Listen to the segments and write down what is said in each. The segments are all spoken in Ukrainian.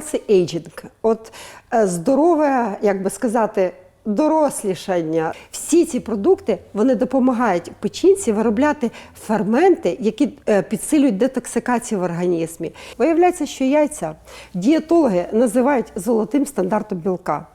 healthy aging. От е, здорове, як би сказати, дорослішання. Всі ці продукти вони допомагають печінці виробляти ферменти, які е, підсилюють детоксикацію в організмі. Виявляється, що яйця дієтологи називають золотим стандартом білка.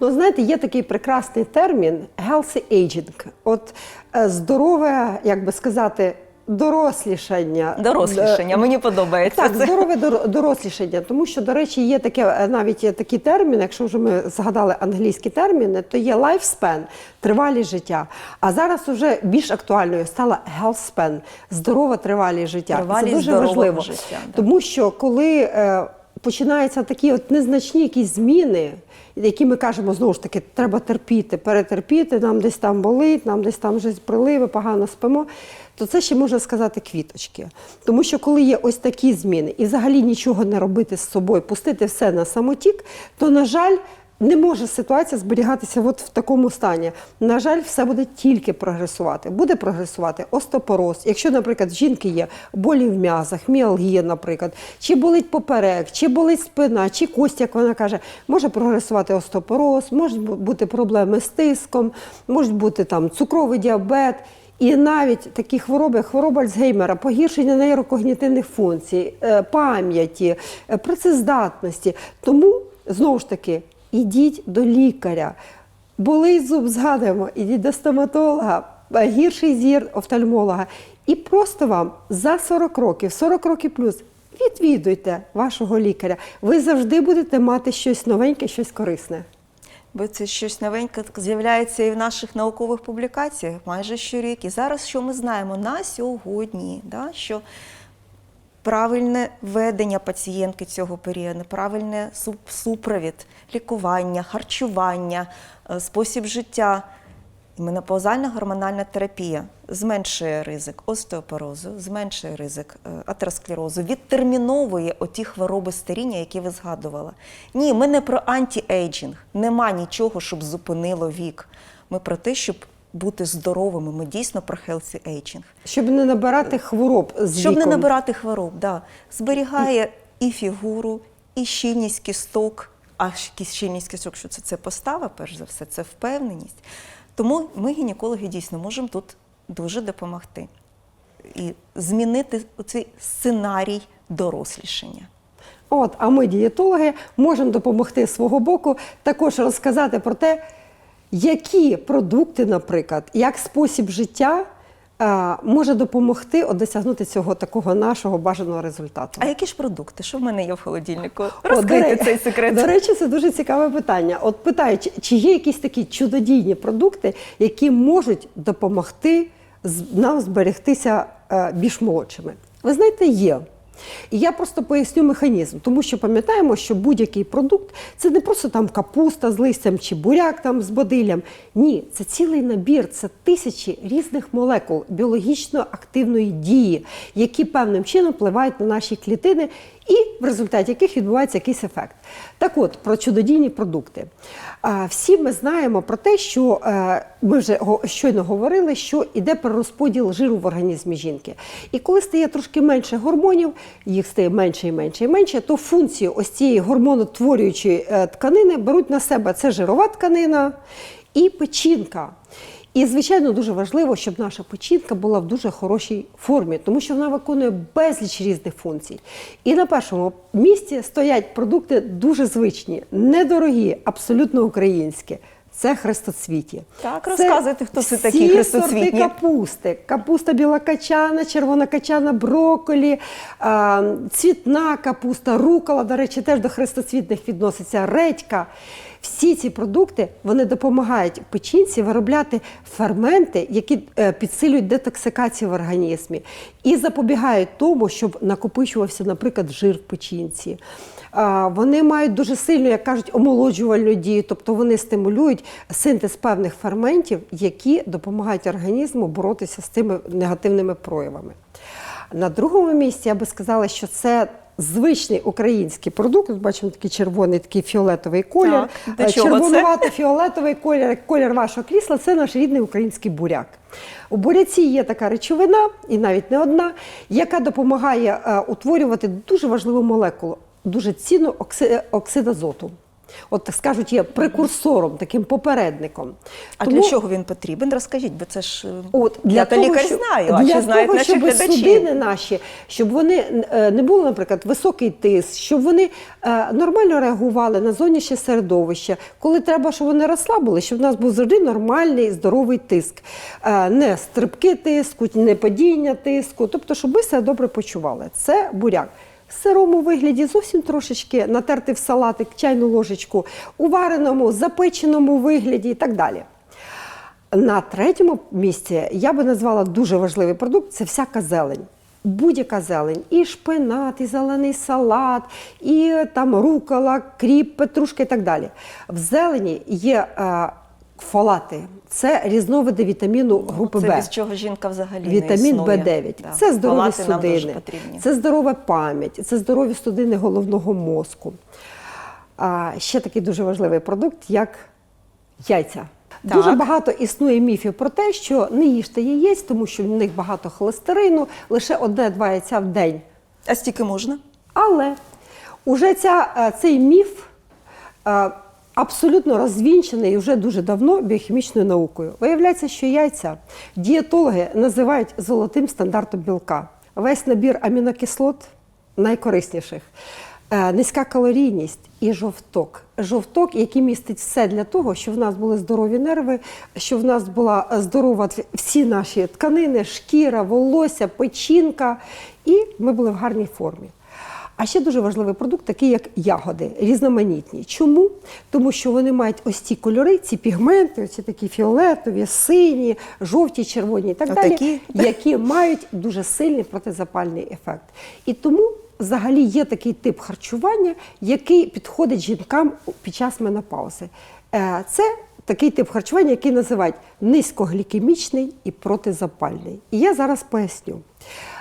Ну, знаєте, є такий прекрасний термін healthy aging. От е, здорове, як би сказати, дорослішання. Дорослішання, мені подобається Так, здорове дор- дорослішання, тому що, до речі, є таке е, навіть є такі терміни, якщо вже ми згадали англійські терміни, то є lifespan, тривалість життя. А зараз вже більш актуальною стала health span, здорове тривалість життя. Тривалість Це дуже важливо, життя, тому що коли е, починаються такі от незначні якісь зміни, які ми кажемо знову ж таки, треба терпіти, перетерпіти, нам десь там болить, нам десь там щось приливи, погано спимо. То це ще можна сказати квіточки. Тому що коли є ось такі зміни і взагалі нічого не робити з собою, пустити все на самотік, то, на жаль, не може ситуація зберігатися от в такому стані. На жаль, все буде тільки прогресувати. Буде прогресувати остеопороз. Якщо, наприклад, в жінки є болі в м'язах, міалгія, наприклад, чи болить поперек, чи болить спина, чи кость, як вона каже, може прогресувати остеопороз, можуть бути проблеми з тиском, можуть бути там цукровий діабет. І навіть такі хвороби, хвороба Альцгеймера, погіршення нейрокогнітивних функцій, е, пам'яті, е, працездатності. Тому знову ж таки, ідіть до лікаря. Болить зуб, згадуємо, ідіть до стоматолога, е, гірший зір офтальмолога. І просто вам за 40 років, 40 років плюс, відвідуйте вашого лікаря. Ви завжди будете мати щось новеньке, щось корисне. Бо це щось новеньке з'являється і в наших наукових публікаціях майже щорік. І зараз що ми знаємо на сьогодні, да, що правильне ведення пацієнтки цього періоду, суп- супровід, лікування, харчування, е, спосіб життя. І Менопаузальна гормональна терапія зменшує ризик остеопорозу, зменшує ризик е, атеросклерозу, відтерміновує оті хвороби старіння, які ви згадували. Ні, ми не про антіейджинг. Нема нічого, щоб зупинило вік. Ми про те, щоб бути здоровими. Ми дійсно про healthy aging. Щоб не набирати хвороб з Щоб віком. не набирати хвороб, да. зберігає і фігуру, і щільність кісток. А щільність кісток, що це? Це постава, перш за все, це впевненість. Тому ми, гінекологи, дійсно можемо тут дуже допомогти і змінити цей сценарій дорослішання. От, а ми, дієтологи, можемо допомогти з свого боку також розказати про те, які продукти, наприклад, як спосіб життя е, може допомогти от, досягнути цього такого нашого бажаного результату. А які ж продукти? Що в мене є в холодильнику? Розкрийте ре- цей секрет. До речі, це дуже цікаве питання. От питають, чи є якісь такі чудодійні продукти, які можуть допомогти нам зберегтися е, більш молодшими? Ви знаєте, є. І я просто поясню механізм, тому що пам'ятаємо, що будь-який продукт це не просто там капуста з листям чи буряк там з бодилям. Ні, це цілий набір, це тисячі різних молекул біологічно активної дії, які певним чином впливають на наші клітини, і в результаті яких відбувається якийсь ефект. Так от, про чудодійні продукти. Всі ми знаємо про те, що е, ми вже щойно говорили, що йде перерозподіл жиру в організмі жінки. І коли стає трошки менше гормонів, їх стає менше і менше і менше, то функцію ось цієї гормонотворюючої е, тканини беруть на себе це жирова тканина і печінка. І, звичайно, дуже важливо, щоб наша печінка була в дуже хорошій формі, тому що вона виконує безліч різних функцій. І на першому місці стоять продукти дуже звичні, недорогі, абсолютно українські. Це хрестоцвіті. Так, розказуйте, хто це такі хрестоцвітні. сорти капусти. Капуста білокачана, червона качана, брокколі, цвітна капуста, рукола, до речі, теж до хрестоцвітних відноситься, редька. Всі ці продукти вони допомагають печінці виробляти ферменти, які е, підсилюють детоксикацію в організмі і запобігають тому, щоб накопичувався, наприклад, жир в печінці. Вони мають дуже сильну, як кажуть, омолоджувальну дію, тобто вони стимулюють синтез певних ферментів, які допомагають організму боротися з цими негативними проявами. На другому місці я би сказала, що це звичний український продукт. Бачимо такий червоний, такий фіолетовий колір. Так, Е, чого це? Червонувато-фіолетовий колір, колір вашого крісла це наш рідний український буряк. У буряці є така речовина, і навіть не одна, яка допомагає е, утворювати дуже важливу молекулу, дуже цінну окси- оксид азоту. От так скажуть, є прекурсором, таким попередником. А Тому- для чого він потрібен? Розкажіть, бо це ж е, От, я то лікар щоб- знаю, а для чи знають того, наші щоб глядачі? судини наші, щоб вони е, не було, наприклад, високий тиск, щоб вони е, нормально реагували на зовнішнє середовище. Коли треба, щоб вони розслабили, щоб в нас був завжди нормальний здоровий тиск, не стрибки тиску, не падіння тиску, тобто, щоб ми себе добре почували. Це буряк. В сирому вигляді зовсім трошечки натерти в салатик чайну ложечку, у вареному, запеченому вигляді і так далі. На третьому місці я би назвала дуже важливий продукт це всяка зелень. Будь-яка зелень, і шпинат, і зелений салат, і там рукола, кріп, петрушка і так далі. В зелені є е, фолати, це різновиди вітаміну групи це Б. без чого жінка взагалі не Вітамін існує. В9 Да. це здорові дуже судини, це здорова пам'ять, це здорові судини головного мозку. А ще такий дуже важливий продукт, як яйця. Так. Дуже багато існує міфів про те, що не їжте яєць, тому що в них багато холестерину, лише одне-два яйця в день. А стільки можна? Але уже ця, е, цей міф е, абсолютно розвінчений вже дуже давно біохімічною наукою. Виявляється, що яйця дієтологи називають золотим стандартом білка. Весь набір амінокислот найкорисніших. е, Низька калорійність і жовток. Жовток, який містить все для того, щоб в нас були здорові нерви, щоб в нас була здорова всі наші тканини, шкіра, волосся, печінка, і ми були в гарній формі. А ще дуже важливий продукт, такий як ягоди, різноманітні. Чому? Тому що вони мають ось ці кольори, ці пігменти, ці такі фіолетові, сині, жовті, червоні і так Отакі? далі, які мають дуже сильний протизапальний ефект. І тому взагалі є такий тип харчування, який підходить жінкам під час менопаузи. Е, Це такий тип харчування, який називають низькоглікемічний і протизапальний. І я зараз поясню.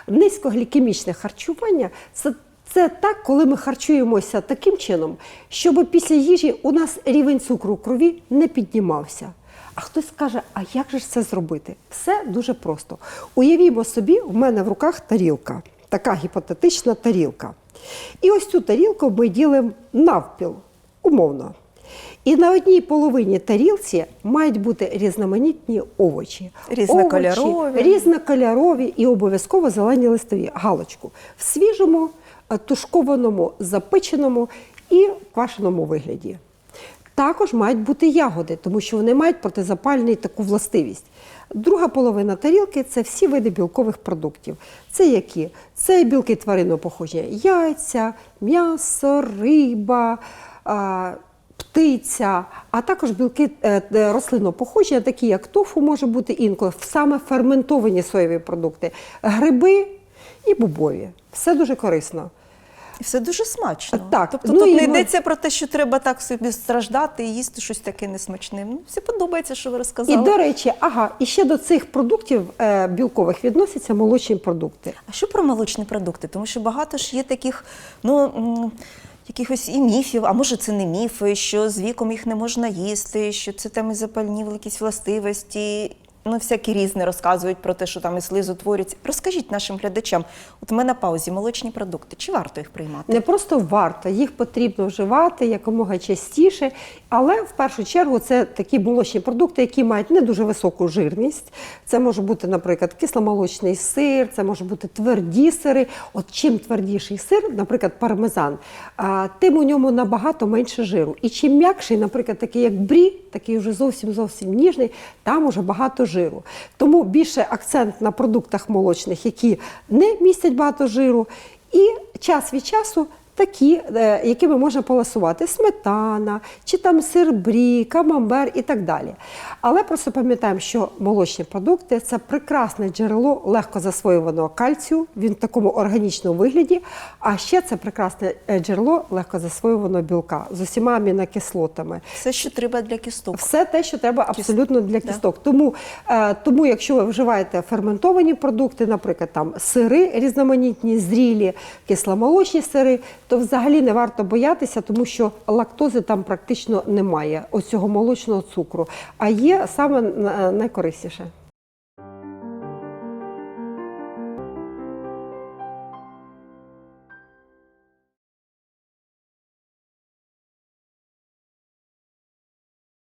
Низькоглікемічне харчування це це так, коли ми харчуємося таким чином, щоб після їжі у нас рівень цукру в крові не піднімався. А хтось скаже, а як же ж це зробити? Все дуже просто. Уявімо собі, в мене в руках тарілка, така гіпотетична тарілка. І ось цю тарілку ми ділимо навпіл, умовно. І на одній половині тарілці мають бути різноманітні овочі. Різнокольорові. Овочі, різнокольорові і обов'язково зелені листові галочку в свіжому, тушкованому, запеченому і квашеному вигляді. Також мають бути ягоди, тому що вони мають протизапальну таку властивість. Друга половина тарілки це всі види білкових продуктів. Це які? Це білки тваринного походження, яйця, м'ясо, риба. Птиця, а також білки е, е, рослинного походження, такі як тофу може бути інколи, саме ферментовані соєві продукти, гриби і бобові. Все дуже корисно. І все дуже смачно. Так, Тобто ну тут не ми- йдеться про те, що треба так собі страждати і їсти щось таке несмачне. Ну, все подобається, що ви розказали. І до речі, ага, і ще до цих продуктів е, білкових відносяться молочні продукти. А що про молочні продукти? Тому що багато ж є таких, ну. Якихось і міфів, а може це не міфи, що з віком їх не можна їсти, що це там і запальні якісь властивості. Ну, всякі різні розказують про те, що там і слизу творюється. Розкажіть нашим глядачам, от в менопаузі молочні продукти, чи варто їх приймати? Не просто варто, їх потрібно вживати якомога частіше, але в першу чергу це такі молочні продукти, які мають не дуже високу жирність. Це може бути, наприклад, кисломолочний сир, це може бути тверді сири. От чим твердіший сир, наприклад, пармезан, тим у ньому набагато менше жиру. І чим м'якший, наприклад, такий як брі, такий вже зовсім зовсім ніжний, там уже багато жиру. Тому більше акцент на продуктах молочних, які не містять багато жиру. І час від часу такі, е, якими можна поласувати сметана, чи там сир брі, камамбер і так далі. Але просто пам'ятаємо, що молочні продукти це прекрасне джерело легко засвоюваного кальцію, він в такому органічному вигляді. А ще це прекрасне е, джерело легко засвоюваного білка з усіма амінокислотами. Все, що треба для кісток. Все те, що треба абсолютно для Да. кісток. Тому, е, тому, якщо ви вживаєте ферментовані продукти, наприклад, там сири різноманітні, зрілі, кисломолочні сири, то взагалі не варто боятися, тому що лактози там практично немає, ось цього молочного цукру. А є саме е, найкорисніше.